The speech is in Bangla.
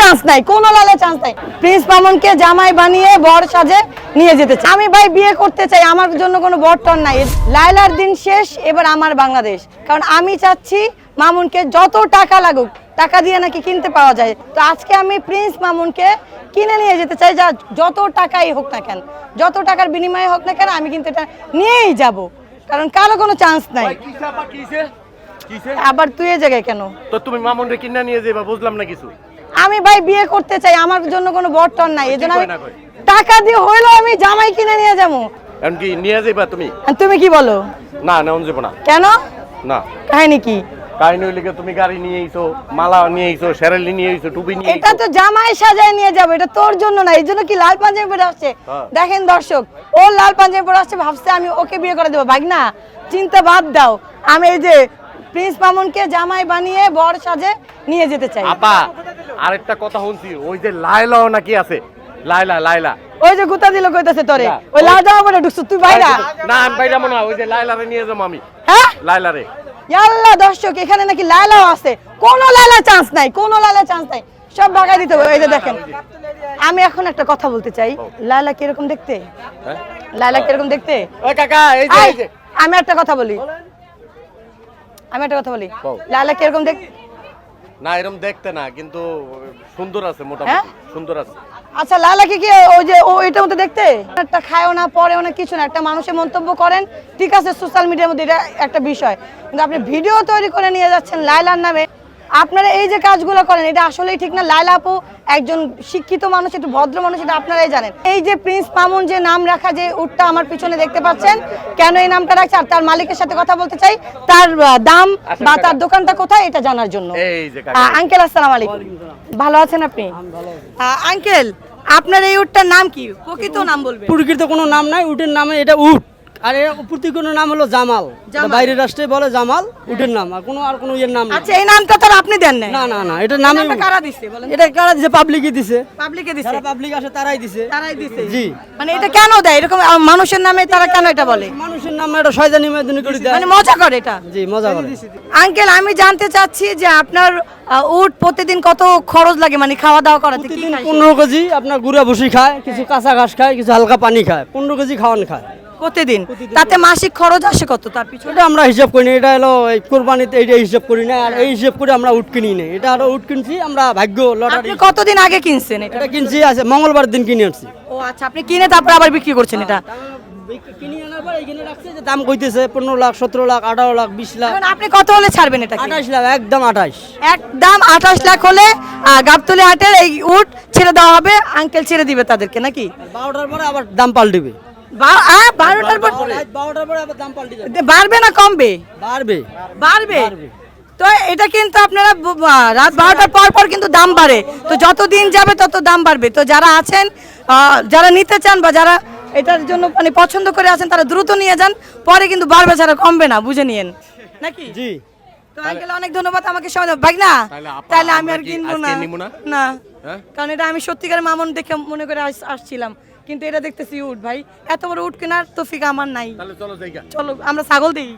চান্স নাই কোনো লালে চান্স নাই। প্রিন্স মামুনকে জামাই বানিয়ে বর সাজে নিয়ে যেতে চাই। আমি ভাই বিয়ে করতে চাই আমার জন্য কোনো বর টর নাই। লাইলার দিন শেষ এবার আমার বাংলাদেশ। কারণ আমি চাচ্ছি মামুনকে যত টাকা লাগুক টাকা দিয়ে নাকি কিনতে পাওয়া যায়। তো আজকে আমি প্রিন্স মামুনকে কিনে নিয়ে যেতে চাই যা যত টাকাই হোক না কেন। যত টাকার বিনিময়ে হোক না কেন আমি কিন্তু এটা নিয়েই যাব। কারণ কারও কোনো চান্স নাই? আবার তুই এ জায়গায় কেন? তো তুমি মামুনকে কিনা নিয়ে যাবা বুঝলাম না কিছু। আমি ভাই বিয়ে করতে চাই আমার জন্য কোনো বর্তন নাই এই জন্য আমি? টাকা দিয়ে হইল আমি জামাই কিনে নিয়ে যাব। এখন কি নিয়ে যাবা তুমি? তুমি কি বলো? না নেওয়া যাব না। কেন? না। কাহিনী কি? কাহিনী হইলে তুমি গাড়ি নিয়ে আইছো মালা নিয়ে আইছো শেরালি নিয়ে আইছো টুপি নিয়ে এটা তো জামাই সাজায় নিয়ে যাব এটা তোর জন্য না এই জন্য কি লাল পাঞ্জাবি পরে আসছে? হ্যাঁ। দেখেন দর্শক ও লাল পাঞ্জাবি পরে আসছে ভাবছে আমি ওকে বিয়ে করে দেবো। ভাই না চিন্তা বাদ দাও আমি এই যে প্রিন্স মামুনকে জামাই বানিয়ে বর সাজে নিয়ে যেতে চাই। আপা আরেকটা কথা শুনছি ওই যে লাইলাও নাকি আছে? লাইলা লাইলা ওই যে গুতা দিল কইতাছে তোরে। ওই লাল জামা পরে ঢুকছো তুই বাইরা না আমি বাইরে যাব না ওই যে লাইলারে নিয়ে যাব আমি। হ্যাঁ? লাইলারে ইয়াল্লা দর্শক এখানে নাকি লালাও আছে। কোন লালা চান্স নাই কোন লালা চান্স নাই। সব ভাগাই দিতে হবে এই যে দেখেন। আমি এখন একটা কথা বলতে চাই। লালা কীরকম দেখতে? হ্যাঁ? লালা কীরকম দেখতে? ওই কাকা এই যে এই যে। আমি একটা কথা বলি। আমি একটা কথা বলি। বল। লালা কীরকম দেখ না এরকম দেখতে না কিন্তু সুন্দর আছে হ্যাঁ? মোটামুটি সুন্দর আছে। আচ্ছা লালাকে কি কি ওই যে ও এটার মধ্যে দেখতে? একটা খায়ও না পরেও না কিছু না একটা মানুষের মন্তব্য করেন। ঠিক আছে সোশ্যাল মিডিয়ার মধ্যে এটা একটা বিষয়। কিন্তু আপনি ভিডিও তৈরি করে নিয়ে যাচ্ছেন লাইলার নামে। আপনারা এই যে কাজগুলো করেন এটা আসলেই ঠিক না। লাইলা আপু একজন শিক্ষিত মানুষ একটু ভদ্র মানুষ এটা আপনারাই জানেন। এই যে প্রিন্স মামুন যে নাম রাখা যে উটটা আমার পিছনে দেখতে পাচ্ছেন কেন এই নামটা রাখছে? আর তার মালিকের সাথে কথা বলতে চাই তার দাম বা তার দোকানটা কোথায় এটা জানার জন্য। আঙ্কেল আসসালাম আলাইকুম। ভালো আছেন আপনি? আহ, আঙ্কেল আপনার এই উটটার নাম কি? প্রকৃত নাম বলবেন। প্রকৃত কোনো নাম নাই উটের নামে এটা উট। আর এর প্রতি কোনো নাম হলো জামাল। বাইরের রাষ্ট্রে বলে জামাল উটের নাম। আর কোনো আর কোনো ইয়ের নাম আচ্ছা এই নামটা তো আপনি দেন নাই। না না না এটা নামে কারা দিছে বলেন? এটা কারা দিছে? পাবলিকই দিছে। পাবলিকে দিছে। যারা পাবলিক আসে তারাই দিছে। তারাই দিছে। জি। মানে এটা কেন দেয়? এরকম মানুষের নামে তারা কেন এটা বলে? মানুষের নাম এটা শয়তানি মেদনি করে দেয়। মানে মজা করে এটা? জি মজা করে। আঙ্কেল আমি জানতে চাচ্ছি যে আপনার উট প্রতিদিন কত খরচ লাগে? মানে খাওয়া দাওয়া করাতে কি প্রতিদিন? পনেরো কেজি আপনার গুড়া ভুসি খায় কিছু কাঁচা ঘাস খায় কিছু হালকা পানি খায়। পনেরো কেজি খাওয়ান খায়। প্রতিদিন। তাতে মাসিক খরচ আসে কত? তার পিছনে? এটা আমরা হিসাব করি না এটা হলো এই কোরবানিতে এইটা হিসাব করি না আর এই হিসাব করে আমরা উট কিনি না। এটা আরও উট কিনছি আমরা ভাগ্য লটারি। আপনি কতদিন আগে কিনছেন এটা? এটা কিনছি আছে মঙ্গলবার দিন কিনে আনছি। ও আচ্ছা আপনি কিনে তারপর আবার বিক্রি করছেন এটা? কিনে আনার পর এখানে রাখছে যে দাম কইতেছে পনেরো লাখ সতেরো লাখ আঠারো লাখ বিশ লাখ। এখন আপনি কত হলে ছাড়বেন এটা আঠাশ লাখ একদম আঠাশ। একদম আঠাশ লাখ হলে আহ, গাবতলী হাটের এই উট ছেড়ে দেওয়া হবে আঙ্কেল ছেড়ে দিবে তাদেরকে নাকি? বারোটার পরে আবার দাম পাল্টিবে। বারোটার পর বারোটার পরে আবার দাম পাল্টে যাবে। বাড়বে না কমবে? বাড়বে। বাড়বে? তো এটা কিন্তু আপনারা রাত বারোটার পর পর কিন্তু দাম বাড়ে। তো যত দিন যাবে তত দাম বাড়বে। তো যারা আছেন যারা নিতে চান বা যারা এটার জন্য মানে পছন্দ করে আছেন তারা দ্রুত নিয়ে যান। পরে কিন্তু বাড়বে ছাড়া কমবে না বুঝে নিয়েন। নাকি? জি। তো আঙ্কেল অনেক ধন্যবাদ আমাকে সময়। ভাই না? তাহলে আমি আর কিনবো না। না? হ্যাঁ? কারণ এটা আমি সত্যিকার মামুন দেখে মনে করে আসছিলাম। কিন্তু এটা দেখতেছি উঠ ভাই। এত বড় উঠ কেনার তফিক আমার নাই। চলো আমরা ছাগল দিই।